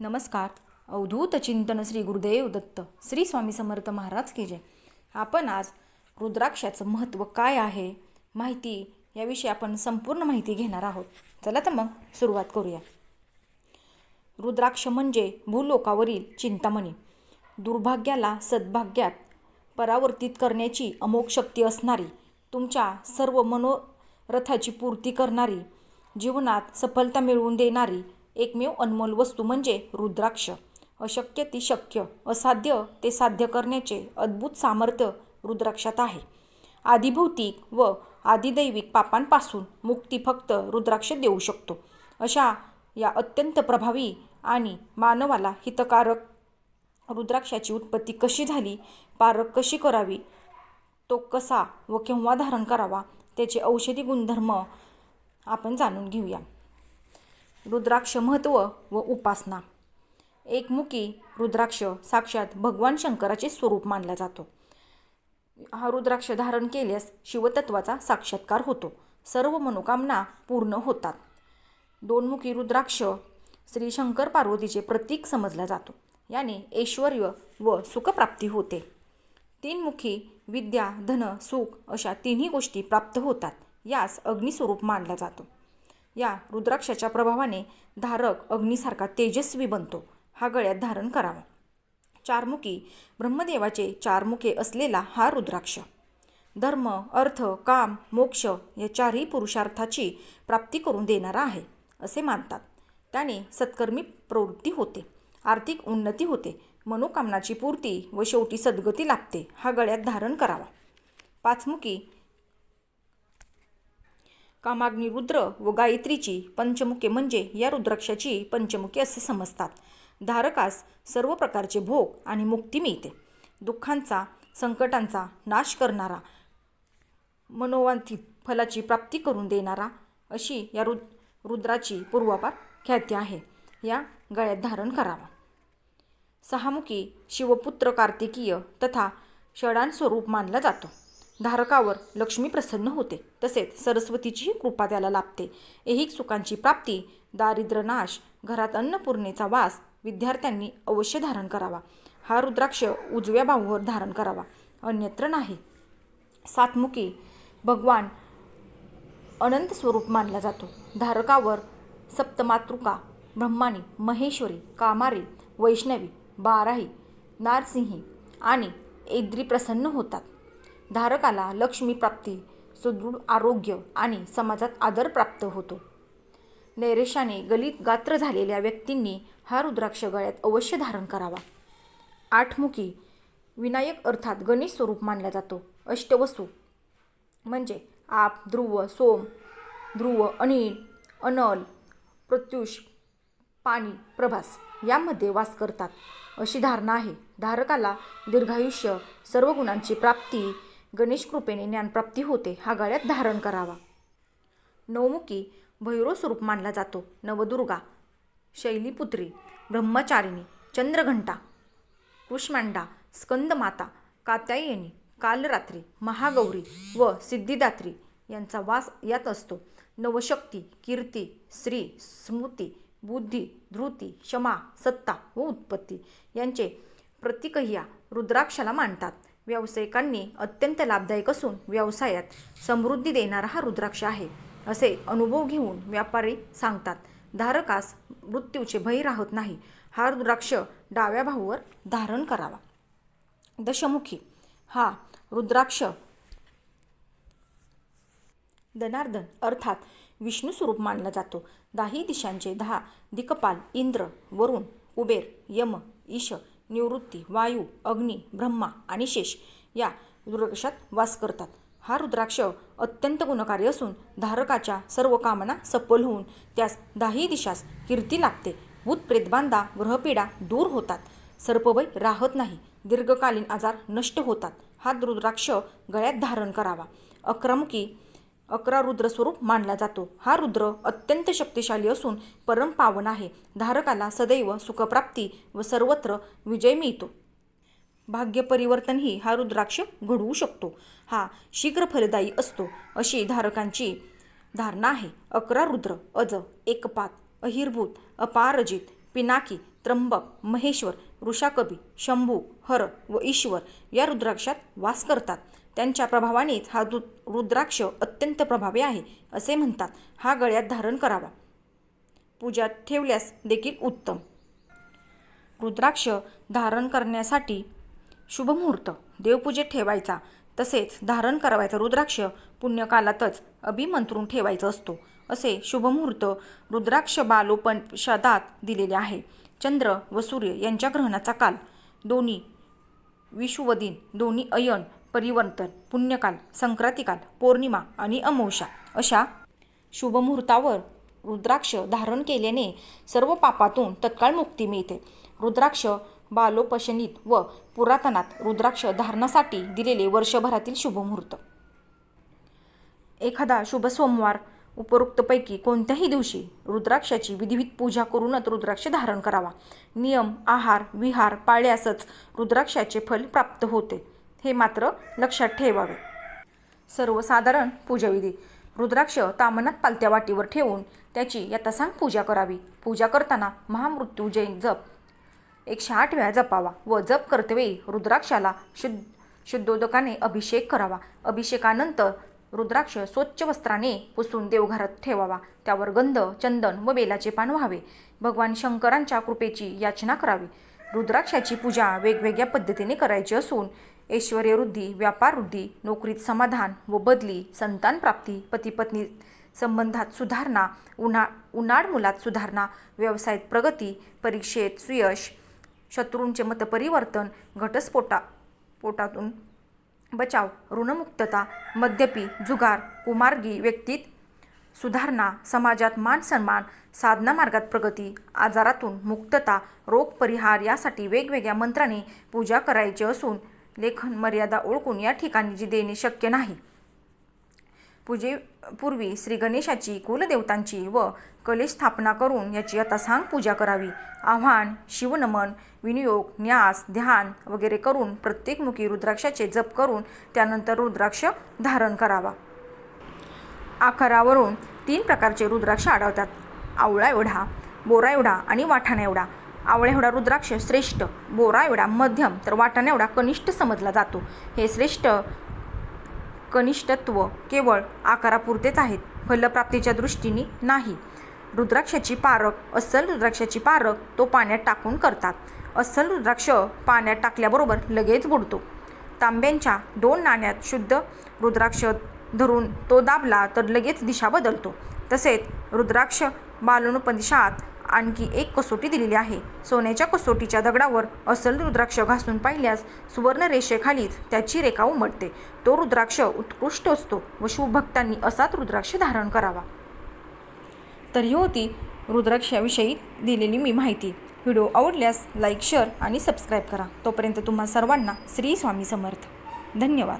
नमस्कार. अवधूत चिंतन श्री गुरुदेव दत्त श्री स्वामी समर्थ महाराज की जय. आपण आज रुद्राक्षाचं महत्त्व काय आहे? माहिती याविषयी आपण संपूर्ण माहिती घेणार आहोत. चला तर मग सुरुवात करूया. रुद्राक्ष म्हणजे भूलोकावरील चिंतामणी. दुर्भाग्याला सद्भाग्यात परावर्तित करण्याची अमोघ शक्ती असणारी तुमच्या सर्व मनोरथाची पूर्ती करणारी जीवनात सफलता मिळवून देणारी एकमेव अनमोल वस्तू म्हणजे रुद्राक्ष. अशक्य ती शक्य असाध्य ते साध्य करण्याचे अद्भुत सामर्थ्य रुद्राक्षात आहे. आदिभौतिक व आदिदैविक पापांपासून मुक्ती फक्त रुद्राक्ष देऊ शकतो. अशा या अत्यंत प्रभावी आणि मानवाला हितकारक रुद्राक्षाची उत्पत्ती कशी झाली पारक कशी करावी तो कसा व केव्हा धारण करावा त्याचे औषधी गुणधर्म आपण जाणून घेऊया. रुद्राक्ष महत्त्व व उपासना. एकमुखी रुद्राक्ष साक्षात भगवान शंकराचे स्वरूप मानला जातो. हा रुद्राक्ष धारण केल्यास शिवतत्वाचा साक्षात्कार होतो. सर्व मनोकामना पूर्ण होतात. दोनमुखी रुद्राक्ष श्री शंकर पार्वतीचे प्रतीक समजला जातो. याने ऐश्वर व सुखप्राप्ती होते. तीनमुखी विद्या धन सुख अशा तिन्ही गोष्टी प्राप्त होतात. यास अग्निस्वरूप मानला जातो. या रुद्राक्षाच्या प्रभावाने धारक अग्नीसारखा तेजस्वी बनतो. हा गळ्यात धारण करावा. चारमुखी ब्रह्मदेवाचे चार मुखे असलेला हा रुद्राक्ष. धर्म अर्थ काम मोक्ष या चारही पुरुषार्थाची प्राप्ती करून देणारा आहे असे मानतात. त्याने सत्कर्मी प्रवृत्ती होते आर्थिक उन्नती होते मनोकामनाची पूर्ती व शेवटी सद्गती लागते हा गळ्यात धारण करावा. पाचमुखी कामाग्नी रुद्र व गायत्रीची पंचमुखे म्हणजे या रुद्राक्षाची पंचमुखे असे समजतात. धारकास सर्व प्रकारचे भोग आणि मुक्ती मिळते. दुःखांचा संकटांचा नाश करणारा मनोवांथित फलाची प्राप्ती करून देणारा अशी या रु रुद्राची पूर्वापार ख्याती आहे. या गळ्यात धारण करावा. सहामुखी शिवपुत्र कार्तिकीय तथा षडान स्वरूप मानला जातो. धारकावर लक्ष्मी प्रसन्न होते. तसेच सरस्वतीचीही कृपा त्याला लाभते. ऐहिक सुखांची प्राप्ती दारिद्र्यनाश घरात अन्नपूर्णेचा वास विद्यार्थ्यांनी अवश्य धारण करावा. हा रुद्राक्ष उजव्या बाहूवर धारण करावा. अन्यत्र नाही. सातमुखी भगवान अनंत स्वरूप मानला जातो. धारकावर सप्तमातृका ब्रह्मानी महेश्वरी कामारी वैष्णवी बाराही नारसिंही आणि ऐद्री प्रसन्न होतात. धारकाला लक्ष्मी प्राप्ती सुदृढ आरोग्य आणि समाजात आदर प्राप्त होतो. नैरेशाने गलित गात्र झालेल्या व्यक्तींनी हा रुद्राक्ष गळ्यात अवश्य धारण करावा. आठमुखी विनायक अर्थात गणेश स्वरूप मानला जातो अष्टवसू. म्हणजे आप ध्रुव सोम ध्रुव अनिल अनल प्रत्युष पाणी प्रभास यामध्ये वास करतात. अशी धारणा आहे. धारकाला दीर्घायुष्य सर्व गुणांची प्राप्ती गणेश कृपेने ज्ञानप्राप्ती होते हा गळ्यात धारण करावा. नवमुखी भैरव स्वरूप मानला जातो. नवदुर्गा शैलीपुत्री ब्रह्मचारिणी चंद्रघंटा कृष्मांडा स्कंदमाता कात्यायनी कालरात्री महागौरी व सिद्धिदात्री यांचा वास यात असतो. नवशक्ती कीर्ती श्री स्मृती बुद्धी धृती क्षमा सत्ता व उत्पत्ती यांचे प्रतिकह्या रुद्राक्षाला मानतात. व्यावसायिकांनी अत्यंत लाभदायक असून व्यवसायात समृद्धी देणारा हा रुद्राक्ष आहे असे अनुभव घेऊन व्यापारी सांगतात. धारकास मृत्यूचे भय राहत नाही. हा रुद्राक्ष डाव्या भाऊवर धारण करावा. दशमुखी हा रुद्राक्ष दनार्दन अर्थात विष्णू स्वरूप मानला जातो. दाही दिशांचे दहा दिकपाल इंद्र वरुण कुबेर यम ईश निवृत्ती वायू अग्नी ब्रह्मा आणि शेष या रुद्राक्षात वास करतात. हा रुद्राक्ष अत्यंत गुणकारी असून धारकाच्या सर्व कामना सफल होऊन त्यास दाही दिशास कीर्ती लागते. भूत प्रेतबांधा ग्रहपीडा दूर होतात. सर्पभय राहत नाही. दीर्घकालीन आजार नष्ट होतात. हा रुद्राक्ष गळ्यात धारण करावा. अक्रमुकी अकरा रुद्र स्वरूप मानला जातो. हा रुद्र अत्यंत शक्तिशाली असून परम पावन आहे. धारकाला सदैव सुखप्राप्ती व सर्वत्र विजय मिळतो. भाग्य परिवर्तनही हा रुद्राक्ष घडवू शकतो. हा शीघ्र फलदायी असतो अशी धारकांची धारणा आहे. अकरा रुद्र अज एकपात अहिर्भूत अपारजित पिनाकी त्र्यंबक महेश्वर ऋषाकबी शंभू हर व ईश्वर या रुद्राक्षात वास करतात. त्यांच्या प्रभावानेच हा रु रुद्राक्ष अत्यंत प्रभावी आहे असे म्हणतात. हा गळ्यात धारण करावा. पूजात ठेवल्यास देखील उत्तम. रुद्राक्ष धारण करण्यासाठी शुभमुहूर्त देवपूजेत ठेवायचा. तसेच धारण करावायचा रुद्राक्ष पुण्यकालातच अभिमंत्रून ठेवायचा असतो असे शुभमुहूर्त रुद्राक्ष बालोपनिषदात दिलेले आहे. चंद्र व सूर्य यांच्या ग्रहणाचा काल. दोन्ही विषुवदिन दोन्ही अयन परिवर्तन पुण्यकाल संक्रांतिकाल पौर्णिमा आणि अमावस्या अशा शुभमुहूर्तावर रुद्राक्ष धारण केल्याने सर्व पापातून तत्काळ मुक्ती मिळते. रुद्राक्ष बालोपशनीत व पुरातनात रुद्राक्ष धारणासाठी दिलेले वर्षभरातील शुभमुहूर्त. एखादा शुभ सोमवार उपरोक्तपैकी कोणत्याही दिवशी रुद्राक्षाची विधिवित पूजा करूनच रुद्राक्ष धारण करावा. नियम आहार विहार पाळल्यासच रुद्राक्षाचे फल प्राप्त होते. हे मात्र लक्षात ठेवावे. सर्वसाधारण पूजाविधी. रुद्राक्ष तामनात पालत्या वाटीवर ठेवून त्याची यथासांग पूजा करावी. पूजा करताना महामृत्युंजय जप. एकशे आठ वेळा जपावा व जप करतेवेळी रुद्राक्षाला शुद्ध शुद्धोदकाने अभिषेक करावा. अभिषेकानंतर रुद्राक्ष स्वच्छ वस्त्राने पुसून देवघरात ठेवावा. त्यावर गंध चंदन व बेलाचे पान व्हावे. भगवान शंकरांच्या कृपेची याचना करावी. रुद्राक्षाची पूजा वेगवेगळ्या पद्धतीने करायची असून ऐश्वर्यवृद्धी व्यापारवृद्धी नोकरीत समाधान व बदली संतान प्राप्ती पतीपत्नी संबंधात सुधारणा उन्हा उन्हाळ मुलात सुधारणा व्यवसायात प्रगती परीक्षेत सुयश शत्रूंचे मतपरिवर्तन घटस्फोटा पोटातून बचाव ऋणमुक्तता मद्यपी जुगार कुमार्गी व्यक्तीत सुधारणा समाजात मान सन्मान साधना मार्गात प्रगती आजारातून मुक्तता रोग परिहार यासाठी वेगवेगळ्या मंत्राने पूजा करायची असून लेखन मर्यादा ओळखून या ठिकाणी जी देणे शक्य नाही. पूजेपूर्वी श्री गणेशाची कुलदेवतांची व कलेश स्थापना करून याची यथासांग पूजा करावी. आव्हान शिवनमन विनियोग न्यास ध्यान वगैरे करून प्रत्येकमुखी रुद्राक्षाचे जप करून त्यानंतर रुद्राक्ष धारण करावा. आकारावरून तीन प्रकारचे रुद्राक्ष आढळतात. आवळा एवढा बोरा एवढा आणि वाठाणा एवढा. आवळे एवढा रुद्राक्ष श्रेष्ठ बोरा एवढा मध्यम तर वाटाणा एवढा कनिष्ठ समजला जातो. हे श्रेष्ठ कनिष्ठत्व केवळ आकारापुरतेच आहेत फलप्राप्तीच्या दृष्टीने नाही. रुद्राक्षाची पारख अस्सल रुद्राक्षाची पारख तो पाण्यात टाकून करतात. अस्सल रुद्राक्ष पाण्यात टाकल्याबरोबर लगेच बुडतो. तांब्यांच्या दोन नाण्यात शुद्ध रुद्राक्ष धरून तो दाबला तर लगेच दिशा बदलतो. तसेच रुद्राक्ष बालोनुपनिषात आणखी एक कसोटी दिलेली आहे. सोन्याच्या कसोटीच्या दगडावर असल रुद्राक्ष घासून पाहिल्यास सुवर्ण रेषेखालीच त्याची रेखा उमटते. तो रुद्राक्ष उत्कृष्ट असतो व शिवभक्तांनी असाच रुद्राक्ष धारण करावा. तर ही होती रुद्राक्षाविषयी दिलेली मी माहिती. व्हिडिओ आवडल्यास लाईक शेअर आणि सबस्क्राईब करा. तोपर्यंत तुम्हा सर्वांना श्री स्वामी समर्थ. धन्यवाद.